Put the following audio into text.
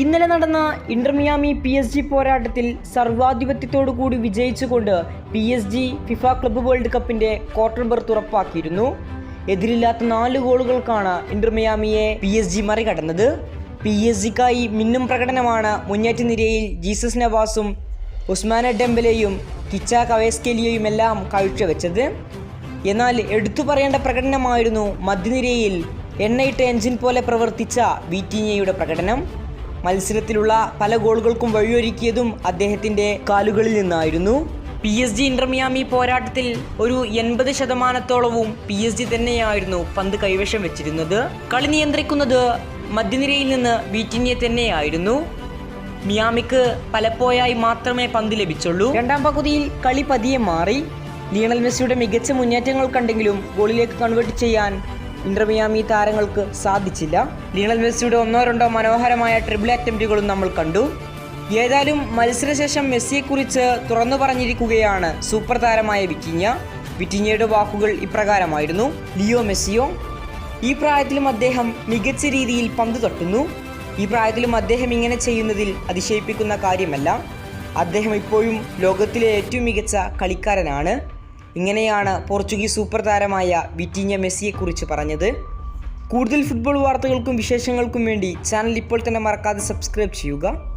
ഇന്നലെ നടന്ന Inter Miami P S G പോരാട്ടത്തിൽ സർവാധിപത്യത്തോടു കൂടി വിജയിച്ചുകൊണ്ട് P S G FIFA club world കപ്പിന്റെ ക്വാർട്ടർ ബർത്ത് ഉറപ്പാക്കിയിരുന്നു. എതിരില്ലാത്ത നാല് ഗോളുകൾക്കാണ് ഇന്റർമിയാമിയെ പി എസ് ജി മറികടന്നത്. പി എസ് ജിക്കായി മിന്നും പ്രകടനമാണ് മുന്നേറ്റ നിരയിൽ ജീസസ് നവാസും ഉസ്മാന ഡെംബലെയും കിച്ച കവേസ്കെലിയയുമെല്ലാം കാഴ്ചവെച്ചത്. എന്നാൽ എടുത്തു പറയേണ്ട പ്രകടനമായിരുന്നു മധ്യനിരയിൽ എണ്ണയിട്ട എഞ്ചിൻ പോലെ പ്രവർത്തിച്ച വീറ്റീഞ്ഞയുടെ പ്രകടനം. മത്സരത്തിലുള്ള പല ഗോളുകൾക്കും വഴിയൊരുക്കിയതും അദ്ദേഹത്തിന്റെ കാലുകളിൽ നിന്നായിരുന്നു. പി എസ് ജി ഇന്റർമിയാമി പോരാട്ടത്തിൽ ഒരു എൺപത് ശതമാനത്തോളവും പി എസ് ജി തന്നെയായിരുന്നു പന്ത് കൈവശം വെച്ചിരുന്നത്. കളി നിയന്ത്രിക്കുന്നത് മധ്യനിരയിൽ നിന്ന് വീറ്റിനെ തന്നെയായിരുന്നു. മിയാമിക്ക് പലപ്പോഴായി മാത്രമേ പന്ത് ലഭിച്ചുള്ളൂ. രണ്ടാം പകുതിയിൽ കളി പതിയെ മാറി. ലിയണൽ മെസ്സിയുടെ മികച്ച മുന്നേറ്റങ്ങൾ കണ്ടെങ്കിലും ഗോളിലേക്ക് കൺവേർട്ട് ചെയ്യാൻ ഇന്റർ മിയാമി താരങ്ങൾക്ക് സാധിച്ചില്ല. ലിയണൽ മെസ്സിയുടെ ഒന്നോ രണ്ടോ മനോഹരമായ ട്രിപ്പിൾ അറ്റംപ്റ്റുകളും നമ്മൾ കണ്ടു. ഏതായാലും മത്സരശേഷം മെസ്സിയെക്കുറിച്ച് തുറന്നു പറഞ്ഞിരിക്കുകയാണ് സൂപ്പർ താരമായ വിറ്റിഞ്ഞ വിറ്റിഞ്ഞയുടെ വാക്കുകൾ ഇപ്രകാരമായിരുന്നു ലിയോ മെസ്സിയോ? ഈ പ്രായത്തിലും അദ്ദേഹം മികച്ച രീതിയിൽ പന്ത് തട്ടുന്നു. ഈ പ്രായത്തിലും അദ്ദേഹം ഇങ്ങനെ ചെയ്യുന്നതിൽ അതിശയിപ്പിക്കുന്ന കാര്യമല്ല. അദ്ദേഹം ഇപ്പോഴും ലോകത്തിലെ ഏറ്റവും മികച്ച കളിക്കാരനാണ്. ഇങ്ങനെയാണ് പോർച്ചുഗീസ് സൂപ്പർ താരമായ വിറ്റീഞ്ഞ മെസ്സിയെക്കുറിച്ച് പറഞ്ഞത്. കൂടുതൽ ഫുട്ബോൾ വാർത്തകൾക്കും വിശേഷങ്ങൾക്കും വേണ്ടി ചാനൽ ഇപ്പോൾ തന്നെ മറക്കാതെ സബ്സ്ക്രൈബ് ചെയ്യുക.